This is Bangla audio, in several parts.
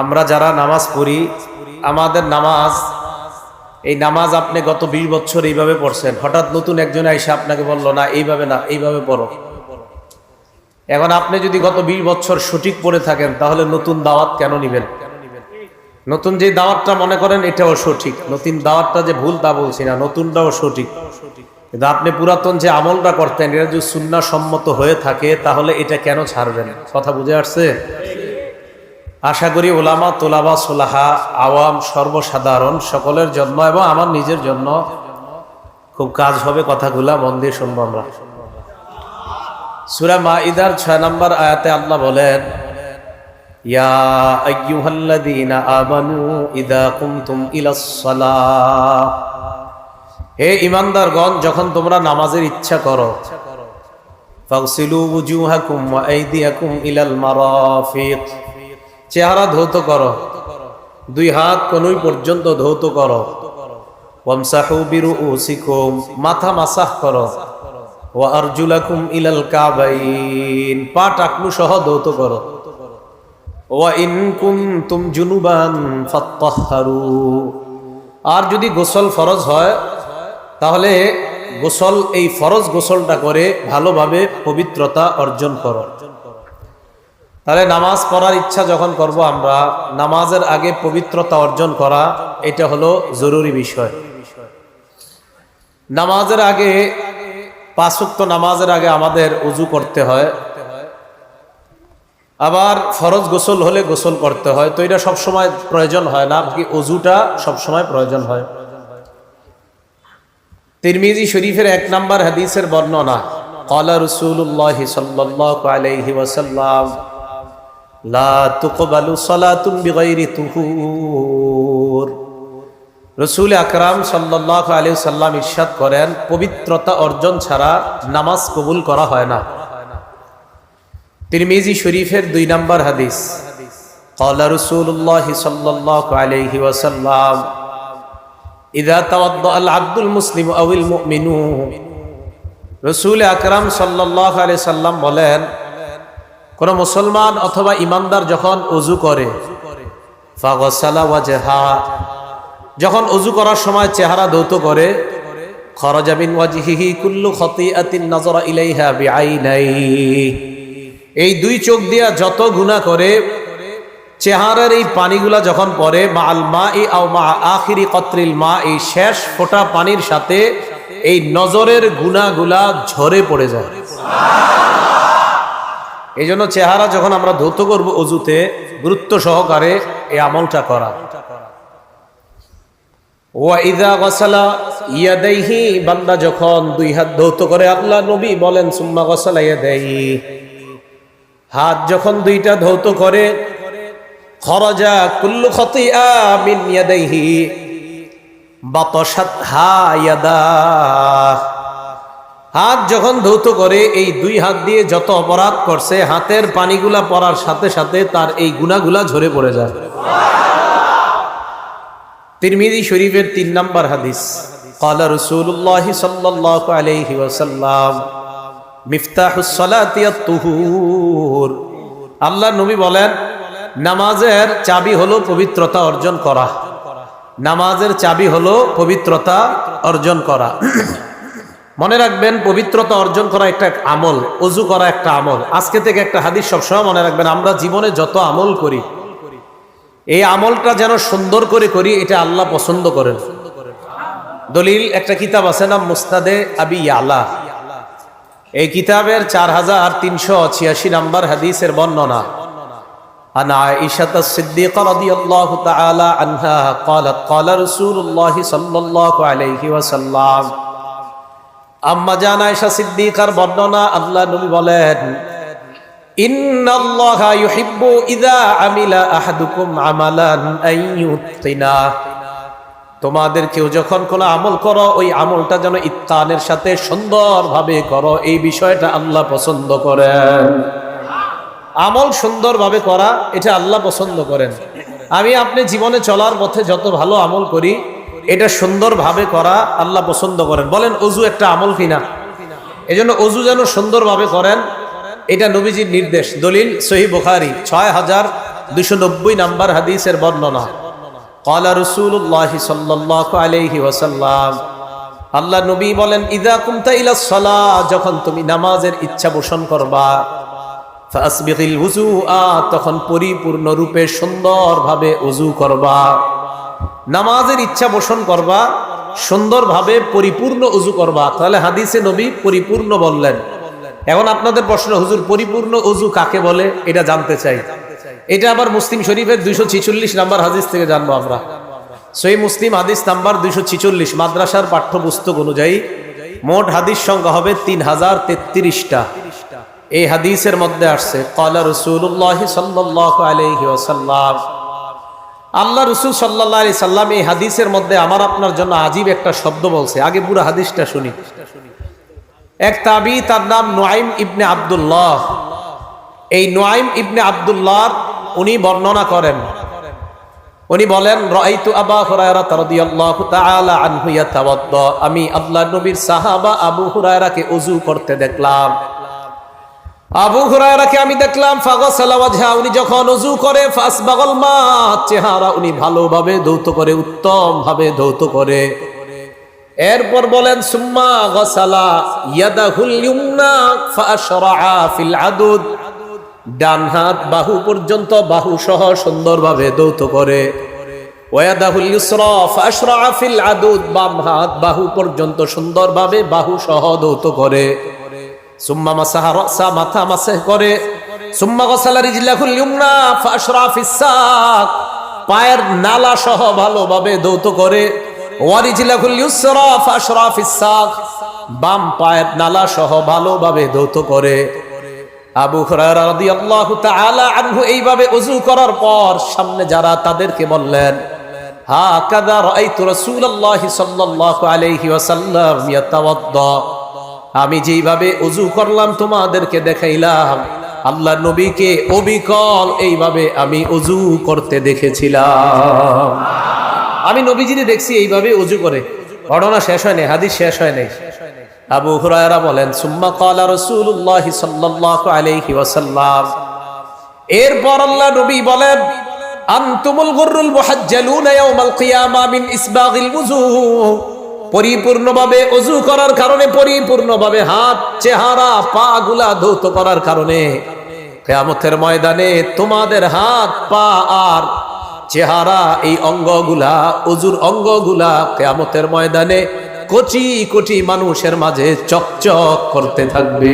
আমরা যারা নামাজ পড়ি, আমাদের নামাজ, এই নামাজ আপনি গত বিশ বছর এইভাবে পড়ছেন। হঠাৎ নতুন একজন এসে আপনাকে বলল, না, এইভাবে না, এইভাবে পড়ো। এখন আপনি যদি গত বিশ বছর সঠিক পড়ে থাকেন, তাহলে নতুন দাওয়াত কেন নিবেন? নতুন যে দাওয়াতটা মনে করেন, এটাও সঠিক। নতুন দাওয়াতটা যে ভুল তা বলছি না, নতুনটাও সঠিক। কিন্তু আপনি পুরাতন যে আমলটা করতেন, এটা যদি সুন্না সম্মত হয়ে থাকে, তাহলে এটা কেন ছাড়বেন? কথা বুঝে আসছে? আশা করি ওলামা, তোলাবা, সোলাহা, আওয়াম সর্বসাধারণ সকলের জন্য এবং আমার নিজের জন্য খুব কাজ হবে কথাগুলা মন দিয়ে শুনব আমরা। সুরা মা ইদার ছয় নম্বর আয়াতে আল্লাহ বলেন, ইয়া আইয়ুহাল্লাযীনা আমানু ইদা কুমতুম ইলাস সালাহ। হে ইমানদারগণ যখন তোমরা নামাজের ইচ্ছা করো, ফাগসিলু ওয়া আইদিয়াকুম ইলাল মারাফিক। চেহারা ধৌত করো। দুই হাত কনুই পর্যন্ত ধৌত করো। মাথা মাসাহ করো। ওয়া আরজুলাকুম ইলাল কাবাইন পা টাকলু সহ ধৌত করো। ওয়া ইন কুনতুম জুনুবান ফাত্তাহহারু। আর যদি গোসল ফরজ হয়, তাহলে গোসল, এই ফরজ গোসলটা করে ভালোভাবে পবিত্রতা অর্জন করো। তাহলে নামাজ পড়ার ইচ্ছা যখন করব আমরা, নামাজের আগে পবিত্রতা অর্জন করা, এটা হলো জরুরি বিষয়। নামাজের আগে পাঁচুক্ত নামাজের আগে আমাদের উজু করতে হয়। আবার ফরজ গোসল হলে গোসল করতে হয়। তো এটা সবসময় প্রয়োজন হয় না কি অজুটা সবসময় প্রয়োজন হয়। তিরমিজি শরীফের এক নাম্বার হাদিসের বর্ণনা কলা রসুল্লাহ সাল্লাহ আলহি ওয়াসাল্লাম عليه وسلم لا تقبل صلاة بغير طهور রসুল আকরাম সাল্লাহ আলী সাল্লাম ইরশাদ করেন পবিত্রতা অর্জন ছাড়া নামাজ কবুল করা হয় না তিরমিজি শরীফের দুই নম্বর হাদিস قال رسول الله صلى الله عليه وسلم إذا توضأ العبد المسلم أو المؤمن রসুল আকরাম সাল্লাহ আলি সাল্লাম বলেন কোন মুসলমান অথবা ইমানদার যখন উজু করে যখন উজু করার সময় চেহারা ধৌত করে খরজাবিন ওয়াজহিহি কুল্লু খতিআতিন নাজরা ইলাইহা এই দুই চোখ দিয়া যত গুণা করে, চেহারার এই পানিগুলা যখন পড়ে মা আল মা ই আও মা আখিরি কত্রিল মা এই শেষ ফোটা পানির সাথে এই নজরের গুণাগুলা ঝরে পড়ে যায়। এই জন্য চেহারা যখন আমরা ধৌত করব অজুতে, গুরুত্ব সহকারে এই আমলটা করা। বান্দা দুই হাত ধৌত করে নবী বলেন, সুম্মা হাত যখন দুইটা ধৌত করে কুল্লু বাতসাত, হা ইয়াদা হাত যখন ধৌত করে এই দুই হাত দিয়ে যত অপরাধ করছে হাতের পানিগুলা পড়ার সাথে সাথে তার এই গুণাগুলা ঝরে পড়ে যায় তিরমিজি শরীফের তিন নম্বর হাদিস قال رسول الله صلى الله عليه وسلم مفتاح الصلاة الطهور আল্লাহ নবী বলেন নামাজের চাবি হলো পবিত্রতা অর্জন করা নামাজের চাবি হলো পবিত্রতা অর্জন করা মনে রাখবেন পবিত্রতা অর্জন করা একটা আমল অজু করা একটা আমল আজকে থেকে একটা হাদিস সবসময় মনে রাখবেন আমরা জীবনে যত আমল করি এই আমলটা যেন সুন্দর করে করি এটা আল্লাহ পছন্দ করেন দলিল একটা কিতাব আছে না মুস্তাদে আবি ইয়ালা এই কিতাবের চার হাজার তিনশো ছিয়াশি নাম্বার হাদিসের বর্ণনা عن عائشة الصديقة رضي الله تعالى عنها قالت قال رسول الله صلى الله عليه وسلم আম্মা জান সিদ্দিকার বর্ণনা আল্লাহ নবী বলেন তোমাদের কেউ যখন কোনো আমল করো, ওই আমলটা যেন ইত্তানের সাথে সুন্দরভাবে করো, এই বিষয়টা আল্লাহ পছন্দ করেন। আমল সুন্দরভাবে করা, এটা আল্লাহ পছন্দ করেন। আমি আপনি জীবনে চলার পথে যত ভালো আমল করি এটা সুন্দরভাবে করা আল্লাহ পছন্দ করেন। বলেন, অজু একটা আমল কিনা? এজন্য অজু যেন সুন্দরভাবে করেন, এটা নবীজির নির্দেশ। দলিল সহি বুখারি, ছয় হাজার দুশো নব্বই নাম্বার হাদিসের বর্ণনা। কলা রসুল্লাহ সাল্লাহ আলহি ওসাল্লাম আল্লাহ নবী বলেন, ইদা কুমতা ইলা সলা যখন তুমি নামাজের ইচ্ছা পোষণ করবা তখন পরিপূর্ণ রূপে সুন্দরভাবে উজু করবা। নামাজের ইচ্ছা পোষণ করবা, সুন্দরভাবে পরিপূর্ণ উজু করবা। তাহলে হাদিসে নবী পরিপূর্ণ বললেন। এখন আপনাদের প্রশ্ন, হুজুর, পরিপূর্ণ উজু কাকে বলে? এটা জানতে চাই। এটা আবার মুসলিম শরীফের দুইশো ছিচল্লিশ নাম্বার হাদিস থেকে জানব আমরা। সেই মুসলিম হাদিস নাম্বার দুইশো ছিচল্লিশ, মাদ্রাসার পাঠ্যপুস্তক অনুযায়ী মোট হাদিস সংখ্যা হবে তিন হাজার তেত্রিশটা। এই হাদিসের মধ্যে আসছে কলা রসুল্লাহ সাল্লাহ আলহি আল্লাহ রসুল সাল্লাহ আলি সাল্লাম এই হাদিসের মধ্যে আমার আপনার জন্য আজীব একটা শব্দ বলছে। আগে পুরো হাদিসটা শুনি। এক তাবি, তার নাম নোয়াইম ইবনে আবদুল্লাহ। এই নোয়াইম ইবনে আবদুল্লাহ উনি বর্ণনা করেন। উনি বলেন আমি আল্লাহ নবীর সাহাবা আবু হুরায়রাকে ওযু করতে দেখলাম। আবু হুরায়রাকে আমি দেখলাম ফাগসালা ওয়াজহা উনি যখন ওযু করে, ফাসবাগাল মা চেহারা উনি ভালোভাবে ধৌত করে উত্তম ভাবে ধৌত করে। এরপর বলেন, সুম্মা গসালা ইয়াদাহুল ইউমনা ফাশরাআ ফিল আদুদ। ডান হাত বাহু পর্যন্ত বাহু সহ সুন্দরভাবে দৌত করে। ওয়াদাহুল ইউসরা ফাশরাআ ফিল আদুদ। বাম হাত বাহু পর্যন্ত সুন্দরভাবে বাহু সহ দৌত করে। সুম্মা মাসাহা রাসা, মাথা মাসহ করে। সুম্মা গসালা রিজলাহুল ইউমনা ফাশরাআ ফিস সাক পায়ের নালা সহ ভালোভাবে দৌত করে। ওয়ারিজলাহুল ইউসরা ফাশরাআ ফিস সাক বাম পায়ের নালা সহ ভালোভাবে দৌত করে। আবু হুরায়রা রাদিয়াল্লাহু তাআলা আনহু এইভাবে ওযু করার পর সামনে যারা তাদেরকে বললেন হা কাদা রাআইতু রাসূলুল্লাহ সাল্লাল্লাহু আলাইহি ওয়াসাল্লাম ইয়াতাওয়াদ্দা। আমি যেইভাবে উজু করলাম তোমাদেরকে দেখাইলাম, আল্লাহ নবীকে অবিকল এইভাবে আমি উজু করতে দেখেছিলাম। আমি নবীজিরে দেখছি এইভাবে ওযু করে। ঘটনা শেষ হয় নাই, হাদিস শেষ হয় নাই। আবু হুরায়রা বলেন, সুম্মা ক্বালা রাসূলুল্লাহ সাল্লাল্লাহু আলাইহি ওয়াসাল্লাম। এরপর আল্লাহ নবী বলেন, আনতুমুল গুররুল মুহাজ্জালুনা ইয়াউমাল কিয়ামা মিন ইসবাগিল ওযু পরিপূর্ণভাবে অজু করার কারণে, পরিপূর্ণভাবে হাত, চেহারা, পা গুলা ধৌত করার কারণে কেয়ামতের ময়দানে তোমাদের হাত, পা আর চেহারা এই অঙ্গগুলা অজুর অঙ্গগুলা কেয়ামতের ময়দানে কোটি কোটি মানুষের মাঝে চকচক করতে থাকবে।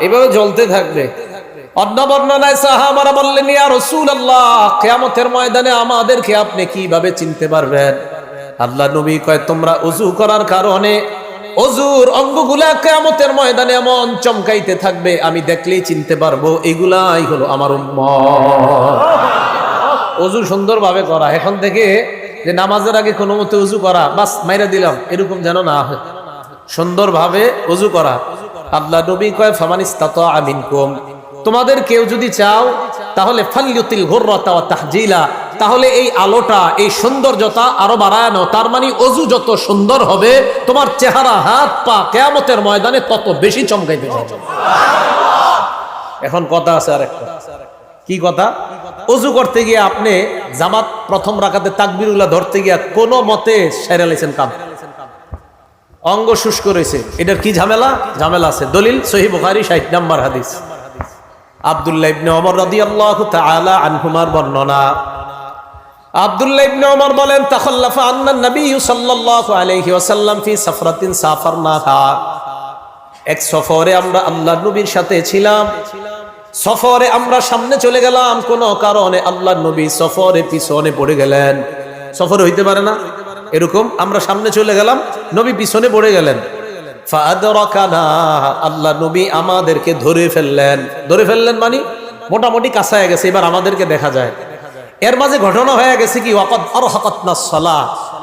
এইভাবে জ্বলতে থাকবে। অন্য বর্ণনায় সাহাবারা বললেন, ইয়া রসুল আল্লাহ ময়দানে আমাদেরকে আপনি কীভাবে চিনতে পারবেন? আল্লাহ নবী কয়, তোমরা অজু করার কারণে অজুর অঙ্গগুলা কেয়ামতের ময়দানে এমন চমকাইতে থাকবে, আমি দেখলেই চিনতে পারব, এগুলাই হলো আমার অজু সুন্দরভাবে করা। এখন থেকে যে নামাজের আগে কোনো মতে উজু করা, বাস, মাইরা দিলাম, এরকম যেন না হয়। সুন্দরভাবে উজু করা। আল্লাহ নবী কয় ফামানিস্তাত আমিন কম তোমাদের কেউ যদি চাও, তাহলে ফাল্যুতিল ঘোররতা ও তাহজিলা তাহলে এই আলোটা, এই সৌন্দর্যতা আরও বাড়ায় তার মানে অজু যত সুন্দর হবে, তোমার চেহারা, হাত, পা কেয়ামতের ময়দানে তত বেশি চমকাইতে এখন কথা আছে আর একটা কি কথা? অজু করতে গিয়ে আপনি জামাত প্রথম রাখাতে তাকবিরুল্লাহ ধরতে গিয়া কোনো মতে সেরে কাম অঙ্গ শুষ্ক রয়েছে। এটার কি ঝামেলা? ঝামেলা আছে। দলিল সহি বুখারি, ষাট নাম্বার হাদিস। আব্দুল্লাহ ইবনে ওমর রাদিয়াল্লাহু তাআলা আনহুমার বর্ণনা। আব্দুল্লাহ ইবনে ওমর বলেন, তাখাল্লাফা আন্না নবী সাল্লাল্লাহু আলাইহি ওয়াসাল্লাম ফি সাফরাতিন সাফারনাহা। এক সফরে আমরা আল্লাহ নবীর সাথে ছিলাম। সফরে আমরা সামনে চলে গেলাম, কোন কারণে আল্লাহ নবী সফরে পিছনে পড়ে গেলেন। সফর হইতে পারে না, এরকম আমরা সামনে চলে গেলাম, নবী পিছনে পড়ে গেলেন। আল্লাহ নবী আমাদেরকে ধরে ফেললেন। ধরে ফেললেন মানে মোটামুটি কাছায় গেছে, এবার আমাদেরকে দেখা যায়। এর মাঝে ঘটনা হয়ে গেছে কি, ওয়াকাদ আরহাকাতনা সালাহ।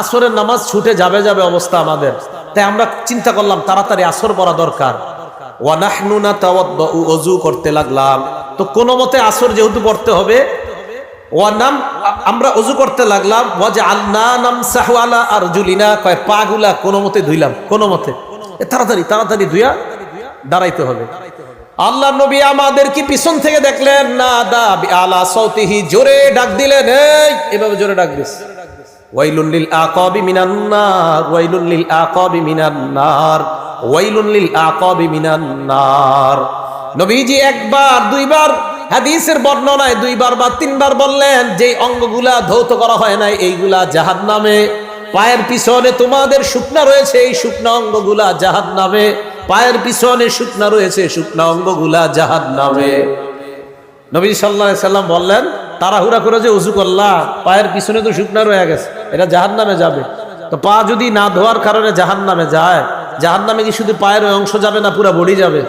আসরের নামাজ ছুটে যাবে যাবে অবস্থা আমাদের। তাই আমরা চিন্তা করলাম, তাড়াতাড়ি আসর পড়া দরকার। ওয়ানাহনুনা তাওয়াদ্দু ওযু করতে লাগলাম। তো কোন মতে আসর যেহেতু পড়তে হবে ওয়ানাম আমরা ওযু করতে লাগলাম। ওয়াজে নাম সাহওয়ালা আর জুলিনা কয়, পাগুলা কোনো মতে ধুইলাম, কোনো মতে। তাড়াতাড়ি তাড়াতাড়ি ধুইয়া দাঁড়াইতে হবে। আল্লাহ নবী আমাদের কি পিছন থেকে দেখলেন? না, দা আলা সৌতিহি জোরে ডাক দিলেন, এই, এভাবে জোরে ডাক দিস। ওয়াইলুন লিল আকাবি মিনান নার, ওয়াইলুন লিল আকাবি মিনান নার, ওয়াইলুন লিল আকাবি মিনান নার। নবীজি একবার, দুইবার, হাদিসের বর্ণনায় দুইবার বা তিনবার বললেন যে অঙ্গগুলা ধৌত করা হয় নাই, এইগুলা জাহান্নামে। পায়ের পিছনে তোমাদের শুকনা রয়েছে, এই শুকনা অঙ্গগুলা জাহাদ নামে পায়ের পিছনে শুকনা রয়েছে, শুকনা অঙ্গগুলা জাহাদ নামে নবী সাল্লাম বললেন, তাড়াহুড়া করে যে উজু করলা, পায়ের পিছনে তো শুকনা রয়ে গেছে, এটা জাহান নামে যাবে। তো পা যদি না ধোয়ার কারণে জাহান নামে যায় জাহান নামে কি শুধু পায়ের অংশ যাবে না, পুরা বডি যাবে?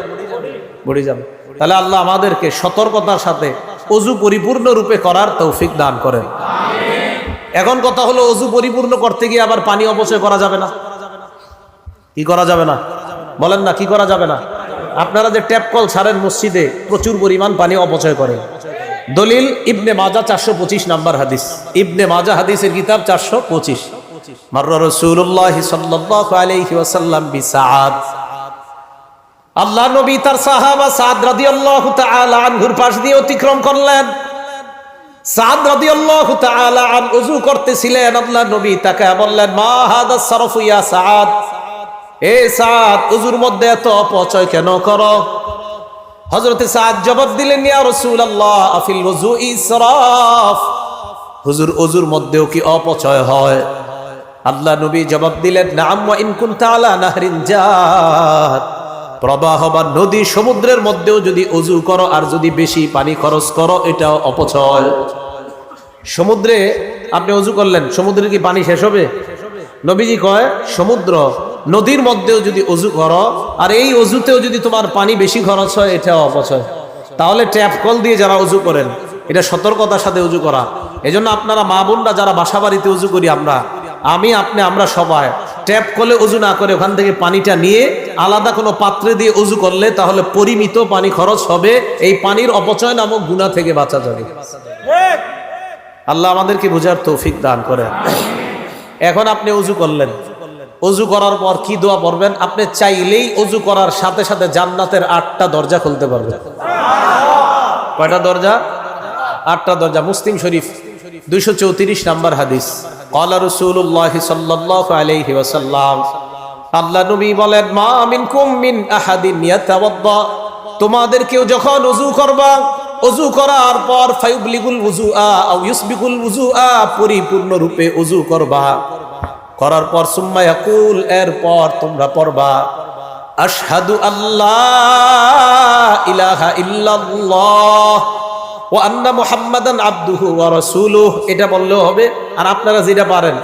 বডি যাবে। তাহলে আল্লাহ আমাদেরকে সতর্কতার সাথে অজু পরিপূর্ণ রূপে করার তৌফিক দান করেন। এখন কথা হলো অজু পরিপূর্ণ করতে গিয়ে আবার পানি অপচয় করা যাবে না। কি করা যাবে না? বলেন না, কি করা যাবে না? আপনারা যে ট্যাপ কল ছাড়েন মসজিদে, প্রচুর পরিমাণ পানি অপচয় করে। দলিল, ইবনে মাজা চারশো পঁচিশ নাম্বার হাদিস। ইবনে মাজা হাদিসের কিতাব চারশো পঁচিশ। আল্লাহ নবী তাকে বললেন, মা হাদা এ সাদ ওযুর মধ্যে এত অপচয় কেন করো? হযরতে সাদ জবাব দিলেন, ইয়া রাসূলুল্লাহ, আফিল ওযু ইসরাফ? হুজুর ওযুর মধ্যেও কি অপচয় হয়? আল্লাহ নবী জবাব দিলেন, নাম ওয়া ইন কুনতা আলা নাহরিন জাত। প্রবাহ বা নদী সমুদ্রের মধ্যেও যদি অজু করো আর যদি বেশি পানি খরচ করো, এটাও অপচয়। সমুদ্রে আপনি অজু করলেন, সমুদ্রে কি পানি শেষ হবে? নবীজি কয়, সমুদ্র নদীর মধ্যেও যদি অজু করো আর এই অজুতেও যদি তোমার পানি বেশি খরচ হয় এটাও অপচয়। তাহলে ট্যাপ কল দিয়ে যারা উজু করেন, এটা সতর্কতার সাথে অজু করা। এজন্য আপনারা মা বোনরা যারা বাসা বাড়িতে অজু করি আমরা, আমি, আপনি, আমরা সবাই, ট্যাপ কলে অজু না করে ওখান থেকে পানিটা নিয়ে আলাদা কোনো পাত্রে দিয়ে অজু করলে তাহলে পরিমিত পানি খরচ হবে। এই পানির অপচয় নামক গুণা থেকে বাঁচা যাবে। আল্লাহ আমাদেরকে বোঝার তৌফিক দান করেন। এখন আপনি অজু করলেন। অজু করার পর কি দোয়া পড়বেন? আপনি চাইলেই অজু করার সাথে সাথে জান্নাতের আটটা দরজা খুলতে পারবেন। কয়টা দরজা? আটটা দরজা। মুসলিম শরীফ, দুইশো চৌত্রিশ নাম্বার হাদিস। কলা রসুল্লাহ সাল্লাহ আলাইহি ওয়াসাল্লাম, আল্লাহ নবী বলেন, মা মিনকুম মিন আহাদিন তোমাদের কেউ যখন ওযু করবা ওযু করার পর আও ইউসবিকুল উযুআ পরিপূর্ণ রূপে ওযু করবা। করার পর সুম্মা ইয়াকুল, এরপর তোমরা পড়বা, আশহাদু আল্লাহ ইলাহা ইল্লাল্লাহ ও আন্না মুহাম্মাদান আব্দুহু ওয়া রাসূলুহু। এটা বললেও হবে, আর আপনারা যেটা পারেন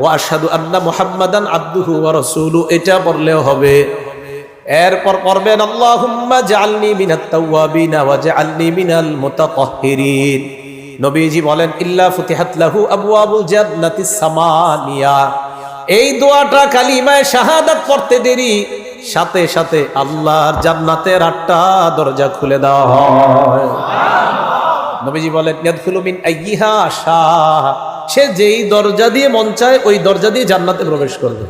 ও আশহাদু আন্না মুহাম্মাদান আব্দুহু ওয়া রাসূলুহু, এটা বললেও হবে। এরপর পড়বেন, আল্লাহুম্মা জাআলনি মিনাত তাওয়াবিনা ওয়া জাআলনি মিনাল মুতাতাহহিরিন। নবীজি বলেন, ইল্লা ফুতিহাত লাহু আবওয়াবুল জান্নাতিস সামানিয়া। এই দোয়াটা কালিমায় শাহাদাত পড়তে দেরি। সাথে সাথে আল্লাহর জান্নাতের আটটা দরজা খুলে দেওয়া হয়। নবীজি বলেন সে যেই দরজা দিয়ে মন চায়, ওই দরজা দিয়ে জান্নাতে প্রবেশ করবে।